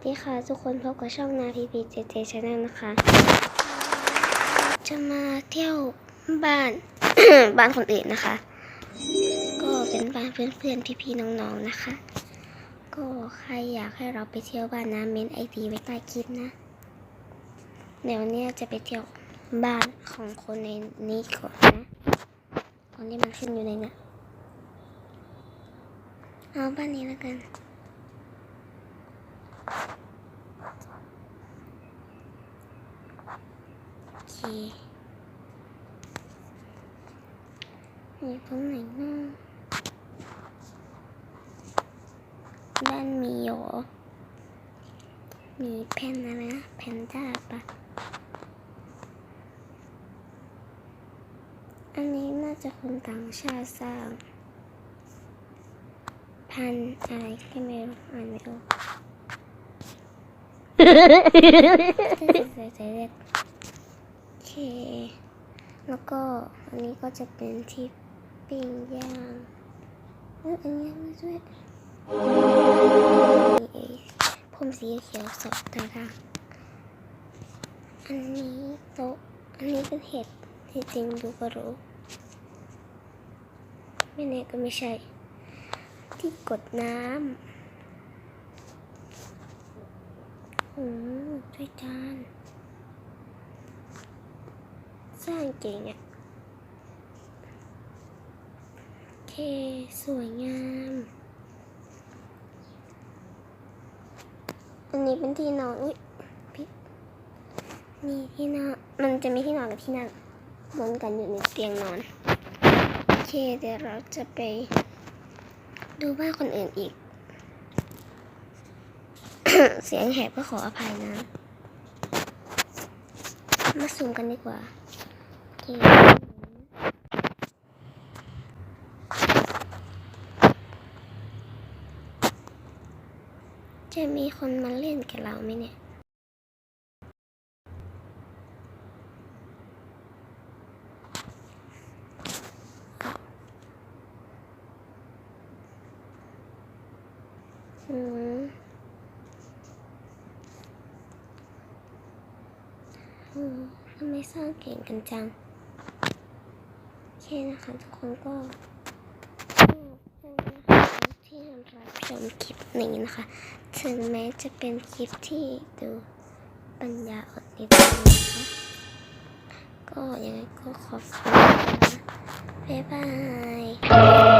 วัสดีค่ะ ทุกคนพบกับช่องนาพีพีเจเจชาแนลนะคะ จะมาเที่ยวบ้าน บ้านคนอื่นนะคะ ก็เป็นบ้านเพื่อนๆพี่ๆน้องๆนะคะ ก็ใครอยากให้เราไปเที่ยวบ้านนะเมนไอดีไว้ใต้คลิปนะเดี๋ยวเนี้ยจะไปเที่ยวบ้านของคนในนี้ก่อนนะตอนนี้มันขึ้นอยู่ในนี้ยเอาบ้านนี้แล้วกัน โอเคมีตรงไหนบ้างบ้านมีเหรอมีแผ่นอะไรนะแผ่นด้าปะอันนี้น่าจะคนต่างชาติสร้าง พันอะไรก็ไม่รู้อ่านไม่ออก ใส่ใส่เล็กโอเค แล้วก็อันนี้ก็จะเป็นที่ปิ้งย่างอออันนี้มาด้วยมีไอ้ผมสีเขียวสองตารางอันนี้โต๊ะอันนี้เป็นเห็ดที่จริงดูก็รู้ไม่แน่ก็ไม่ใช่ ที่กดน้ำ โอ้ด้วยจานสร้างเก่งอะโอเคสวยงาม อันนี้เป็นที่นอน อุ้ยพี่มีที่นอน มันจะมีที่นอนกับที่นั่งเหมือนกันอยู่ในเตียงนอน โอเค เดี๋ยวเราจะไปดูบ้านคนอื่นอีก เสียงแหบก็ขออภัยนะ มาซูมกันดีกว่าโอเคจะมีคนมาเล่นกับเราไหมเนี่ยอืมอืม ทำไมสร้างเก่งกันจัง โอเคนะคะทุกคนก็ที่รับชมคลิปนี้นะคะ ถึงแม้จะเป็นคลิปที่ดูปัญญาอ่อนนิดนึงนะคะก็ยังไงก็ขอบคุณนะคะบ๊ายบาย